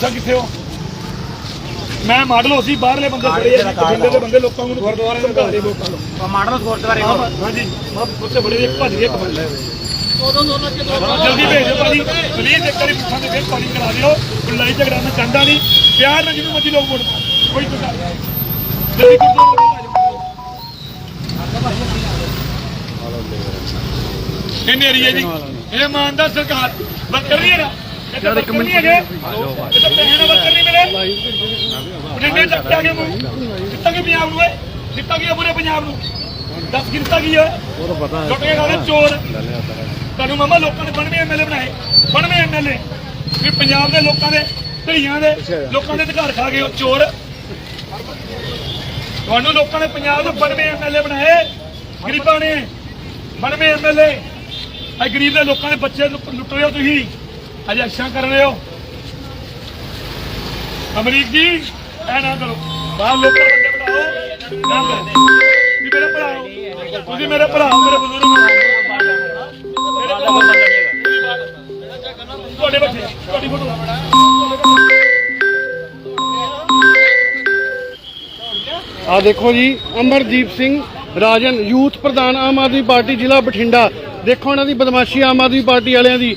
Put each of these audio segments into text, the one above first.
ਸਾਹਿਬ ਕਿੱਥੇ ਹੋ? ਮੈਂ ਮਾਡਲ ਹੋ ਸੀ ਬਾਹਰਲੇ ਬੰਦੇ ਖੜੇ ਆ ਦੇ ਬੰਦੇ ਲੋਕਾਂ ਨੂੰ ਗੁਰਦੁਆਰੇ ਦੇ ਘਰ ਦੇ ਲੋਕਾਂ ਨੂੰ। ਮਾਡਲ ਗੁਰਦੁਆਰੇ ਹਾਂ, ਹਾਂਜੀ ਮੈਂ ਉੱਥੇ ਬੜੇ ਇੱਕ ਭੱਜ ਗਏ ਕਮਲ ਜਲਦੀ ਭੇਜੋ ਭਾਜੀ। ਪਲੀਜ਼ ਇੱਕ ਵਾਰੀ ਪੁੱਛਾਂ ਤੇ ਫਿਰ ਕਾਲਿੰਗ ਕਰਾ ਦਿਓ। ਲੜਾਈ ਝਗੜਾ ਮੈਂ ਚਾਹੁੰਦਾ ਨਹੀਂ। ਪਿਆਰ ਨਾਲ ਜਿਹਨੂੰ ਮਰਜ਼ੀ ਲੋਕ ਵੋਟ ਕੋਈ ਨਹੀਂ। ਜਲਦੀ ਗੁਰਦੁਆਰੇ ਇਹ ਨੇਰੀ ਹੈ ਜੀ। ਇਹ ਇਮਾਨਦਾਰ ਸਰਕਾਰ। ਨਹੀਂ ਹੈਗਾ ਇਹ ਤਾਂ ਵਰਕਰ ਨਹੀਂ ਹੈਗੇ। ਇਹ ਪੈਸੇ ਨਾਲ ਵਰਕਰ ਨਹੀਂ ਮਿਲੇ। ਬਠਿੰਡੇ ਚੱਕਿਆ ਗਿਆ ਮੂੰਹ ਦਿੱਤਾ ਕਿ ਪੰਜਾਬ ਨੂੰ ਇਹ? ਦਿੱਤਾ ਕੀ ਪੂਰੇ ਪੰਜਾਬ ਨੂੰ? ਦੱਸ ਕੀ ਕੀ ਹੈ ਉਹ ਤਾਂ ਪਤਾ ਹੈ ਲੁੱਟ ਕੇ ਖਾ ਚੋਰ। ਤੁਹਾਨੂੰ ਮਾਮਾ ਲੋਕਾਂ ਨੇ 92 ਐਮਐਲਏ ਬਣਾਏ। 92 ਐਮਐਲਏ ਵੀ ਪੰਜਾਬ ਦੇ ਲੋਕਾਂ ਦੇ, ਧੀਆਂ ਦੇ, ਲੋਕਾਂ ਦੇ ਅਧਿਕਾਰ ਖਾ ਗਏ ਉਹ ਚੋਰ। ਤੁਹਾਨੂੰ ਲੋਕਾਂ ਨੇ ਪੰਜਾਬ ਦੇ 92 ਐਮਐਲਏ ਬਣਾਏ। ਗਰੀਬਾਂ ਨੇ 92 ਐਮਐਲਏ ਆ ਗਰੀਬ ਦੇ ਲੋਕਾਂ ਦੇ ਬੱਚੇ ਲੁੱਟ ਰਹੇ ਹੋ ਤੁਸੀਂ। ਅੱਜ ਅੱਛਾ ਕਰ ਰਹੇ ਹੋ? ਅਮਰੀਕ ਜੀ ਐ ਨਾ ਕਰੋ। ਬਾਹਰ ਲੋਕਾਂ ਬੰਦੇ ਬਿਠਾਓ ਵੀ ਮੇਰੇ ਭਰਾ ਹੋ। ਤੁਸੀਂ ਮੇਰੇ ਭਰਾ ਹੋ, ਮੇਰੇ ਬਜ਼ੁਰਗ ਹੋ। ਮੇਰੇ ਭਰਾ ਹੋ। ਤੁਹਾਡੇ ਬੱਚੇ, ਤੁਹਾਡੀ ਫੋਟੋ। ਆ ਦੇਖੋ ਜੀ ਅਮਰਦੀਪ ਸਿੰਘ ਰਾਜਨ, ਯੂਥ ਪ੍ਰਧਾਨ ਆਮ ਆਦਮੀ ਪਾਰਟੀ ਜ਼ਿਲ੍ਹਾ ਬਠਿੰਡਾ। ਦੇਖੋ ਇਹਨਾਂ ਦੀ ਬਦਮਾਸ਼ੀ ਆਮ ਆਦਮੀ ਪਾਰਟੀ ਵਾਲਿਆਂ ਦੀ।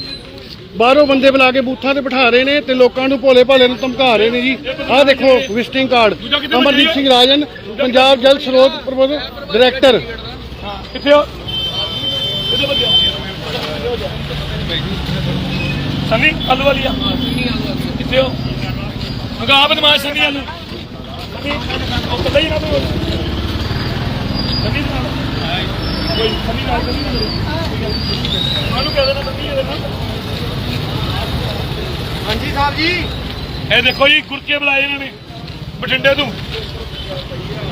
ਬਾਹਰੋਂ ਬੰਦੇ ਬੁਲਾ ਕੇ ਬੂਥਾਂ ਤੇ ਬਿਠਾ ਰਹੇ ਨੇ ਤੇ ਲੋਕਾਂ ਨੂੰ ਭੋਲੇ ਭਾਲੇ ਨੂੰ ਧਮਕਾ ਰਹੇ ਨੇ ਜੀ। ਆਹ ਦੇਖੋ ਵਿਜ਼ਿਟਿੰਗ ਕਾਰਡ ਅਮਰਦੀਪ ਸਿੰਘ ਰਾਜਨ ਪੰਜਾਬ ਜਲ ਸਰੋਤ ਪ੍ਰਬੰਧ ਡਾਇਰੈਕਟਰ ਕਿੱਥੇ ਹੋ? ਸੰਨੀ ਆਲੂ ਵਾਲੀਆ ਕਿੱਥੇ ਹੋ? ਮਗਾ ਬਦਮਾਸ਼ ਸੰਨੀ ਆਲੂ। ਉਹ ਪਤਾ ਹੀ ਨਾ ਤੂੰ। ਸੰਨੀ ਨਾਲ। ਕੋਈ ਸੰਨੀ ਨਾਲ ਸੰਨੀ ਨਾਲ। ਮਾਨੂੰ ਕਹਿ ਦੇਣਾ ਸੰਨੀ ਇਹਦੇ ਨਾਲ ਹਾਂਜੀ ਸਾਹਿਬ ਜੀ। ਇਹ ਦੇਖੋ ਜੀ, ਗੁਰਕੇ ਬੁਲਾਏ ਇਹਨਾਂ ਨੇ, ਬਠਿੰਡੇ ਤੋਂ।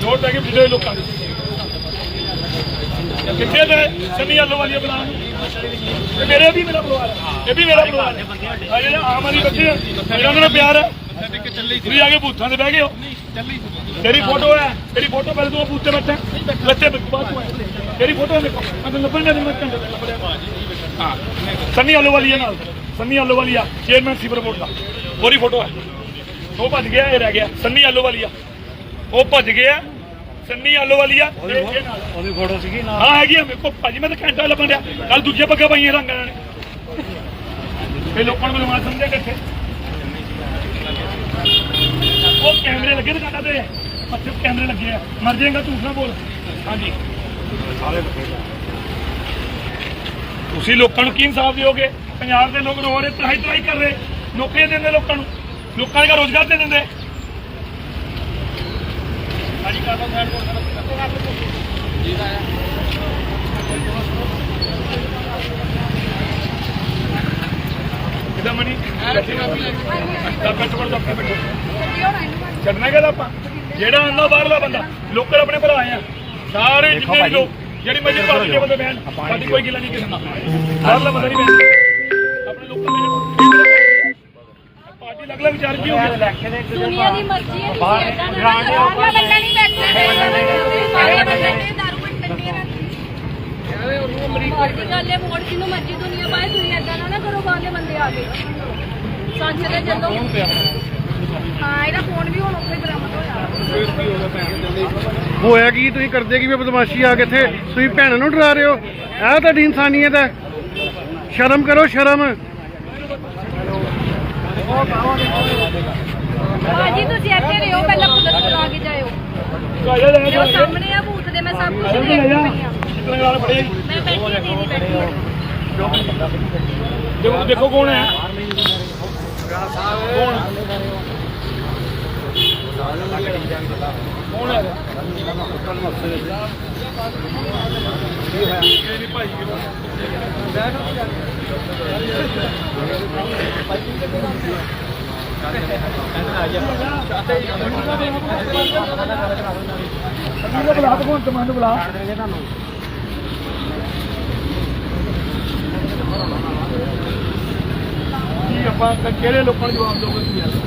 ਨੋਟ ਲੈ ਕੇ ਬਠਿੰਡੇ ਦੇ ਲੋਕਾਂ ਕਿੱਥੇ ਦੇ ਸੰਨੀ ਆਲੂ ਵਾਲੀਆ ਬੁਲਾ ਇਹ ਮੇਰੇ ਵੀ ਮੇਰਾ ਪਰਿਵਾਰ ਇਹ ਵੀ ਮੇਰਾ ਪਰਿਵਾਰ ਆ। ਜਿਹੜੇ ਆਮ ਆਦਮੀ ਬੱਚੇ ਆ, ਇਹਨਾਂ ਨਾਲ ਪਿਆਰ ਹੈ ਤੁਸੀਂ ਆ ਕੇ ਬੂਥਾਂ ਤੇ ਬਹਿ ਗਏ ਹੋ। ਤੇਰੀ ਫੋਟੋ ਹੈ, ਤੇਰੀ ਫੋਟੋ ਪਹਿਲੇ ਤੂੰ ਬੂਥ ਤੇ ਬੈਠਾ। ਬੱਚੇ ਬਾਅਦ ਤੂੰ ਤੇਰੀ ਫੋਟੋ ਦੇਖੋ। ਮੈਂ ਤਾਂ ਲੱਭਣ ਦੇ ਮੈਂ ਘੰਟੇ ਲੱਭਿਆ ਹਾਂ। ਸੰਨੀ ਆਲੂ ਵਾਲੀਆ ਨਾਲ। Sunny Ahluwalia chairman sewer board ਦਾ। ਉਹਦੀ ਫੋਟੋ ਹੈ ਉਹ ਭੱਜ ਗਿਆ ਇਹ ਰਹਿ ਗਿਆ। ਸੰਨੀ ਆਲੂ ਵਾਲੀਆ ਉਹ ਭੱਜ ਗਿਆ ਸੰਨੀ ਆਲੂ ਵਾਲੀਆ ਇਹ ਇਹ ਨਾਲ। ਉਹਦੀ ਫੋਟੋ ਸੀਗੀ ਨਾ ਹਾਂ ਹੈਗੀ ਮੇਰੇ ਕੋਲ ਭਾਜੀ ਮੈਂ ਤਾਂ ਘੰਟਾ ਲੱਭਣ ਡਿਆ। ਕੱਲ ਦੂਜੇ ਪੱਗਾ ਪਾਈਆਂ ਰੰਗਾਂ ਨੇ ਇਹ ਲੋਕਾਂ ਨੂੰ ਬਲਵਾ ਸਮਝਿਆ ਕਿੱਥੇ ਉਹ ਕੈਮਰੇ ਲੱਗੇ ਦੁਕਾਨਾਂ ਤੇ। ਅੱਛੇ ਕੈਮਰੇ ਲੱਗੇ ਆ। ਮਰ ਜਾਏਗਾ ਝੂਠ ਨਾ ਬੋਲ। ਹਾਂਜੀ। ਤੁਸੀਂ ਲੋਕਾਂ ਨੂੰ ਕੀ ਇਨਸਾਫ ਦਿਓਗੇ? ਪੰਜਾਬ ਦੇ ਲੋਕ ਰੋ ਰਹੇ ਤਰਾਈ ਤਰਾਈ ਕਰ ਰਹੇ ਨੌਕਰੀਆਂ ਦਿੰਦੇ ਲੋਕਾਂ ਨੂੰ ਲੋਕਾਂ ਦਾ ਰੋਜ਼ਗਾਰ ਦੇ ਦਿੰਦੇ। ਹਾਂਜੀ ਕਾਹਦਾ ਸਾਈਡ ਕਿਦਾਂ ਮਣੀ ਦਾ ਪੈਟਰੋਲ ਦਾ ਬੈਠੋ। ਛੱਡਣਾ ਕਿਹਦਾ ਆਪਾਂ? ਜਿਹੜਾ ਆਉਂਦਾ ਬਾਹਰਲਾ ਬੰਦਾ। ਲੋਕਲ ਆਪਣੇ ਭਰਾ ਆ। ਸਾਰੇ ਜਿੰਨੇ ਵੀ ਲੋਕ ਜਿਹੜੀ ਮਰਜ਼ੀ ਪਾਰਟੀ ਦੇ ਬੰਦੇ ਬੈਣ ਸਾਡੀ ਕੋਈ ਗਿਲਾ ਨਹੀਂ ਕਿਸੇ ਨਾਲ। ਬਾਹਰਲਾ ਬੰਦਾ ਨਹੀਂ ਦੇ ਪਾਰਟੀ ਅਲੱਗ ਅਲੱਗ ਵਿਚਾਰ ਕੀ ਹੋ ਗਿਆ ਦੁਨੀਆ ਦੀ ਮਰਜ਼ੀ ਹੈ। ਤੁਸੀਂ ਏਦਾਂ ਬੰਦਾ ਨਹੀਂ ਬੈਠਣਾ ਬਾਹਰਲਾ ਬੰਦਾ ਨਹੀਂ ਦਾਰੂ ਪੱਟਣੀ ਵੱਡੀ ਗੱਲ ਹੈ ਵੋਟ ਜਿਹਨੂੰ ਮਰਜ਼ੀ ਦੁਨੀਆ ਪਾਏ ਤੁਸੀਂ ਏਦਾਂ ਨਾ ਕਰੋ, ਬਾਹਰਲੇ ਬੰਦੇ ਆ ਕੇ ਸੰਸਦ ਦੇ ਜਦੋਂ ਹਾਂ, ਇਹਦਾ ਫੋਨ ਵੀ ਹੁਣ ਉੱਥੇ ਬਰਾਮਦ ਹੋਇਆ। ਹੋਇਆ ਕੀ? ਤੁਸੀਂ ਕਰਦੇ ਕੀ ਬਦਮਾਸ਼ੀ ਆ ਕੇ ਇੱਥੇ? ਤੁਸੀਂ ਭੈਣਾਂ ਨੂੰ ਡਰਾ ਰਹੇ ਹੋ? ਇਹ ਤੁਹਾਡੀ ਇਨਸਾਨੀਅਤ ਹੈ। ਸ਼ਰਮ ਕਰੋ, ਸ਼ਰਮ। ਭਾਜੀ ਤੁਸੀਂ ਇੱਥੇ ਰਹੋ ਪਹਿਲਾਂ ਪੁਲਿਸ ਕੋਲ ਆ ਕੇ ਜਾਇਓ। ਜਾ ਸਾਹਮਣੇ ਆ ਬੂਥ ਦੇ ਮੈਂ ਸਭ ਕੁਝ ਦੇਖ ਰਹੀ ਫੜੇ? ਮੈਂ ਬੈਠੀ ਦੀਦੀ ਬੈਠੀ ਹਾਂ। ਦੇਖੋ ਦੇਖੋ ਕੌਣ ਹੈ। ਕੌਣ? ਕੌਣ ਹੈ ਬੁਲਾ ਕੌਣ ਤਮਾਨੂੰ ਬੁਲਾ ਕੀ ਆਪਾਂ ਕਿਹੜੇ ਲੋਕਾਂ ਨੂੰ ਜਵਾਬ ਦੋਗੇ ਯਾਰ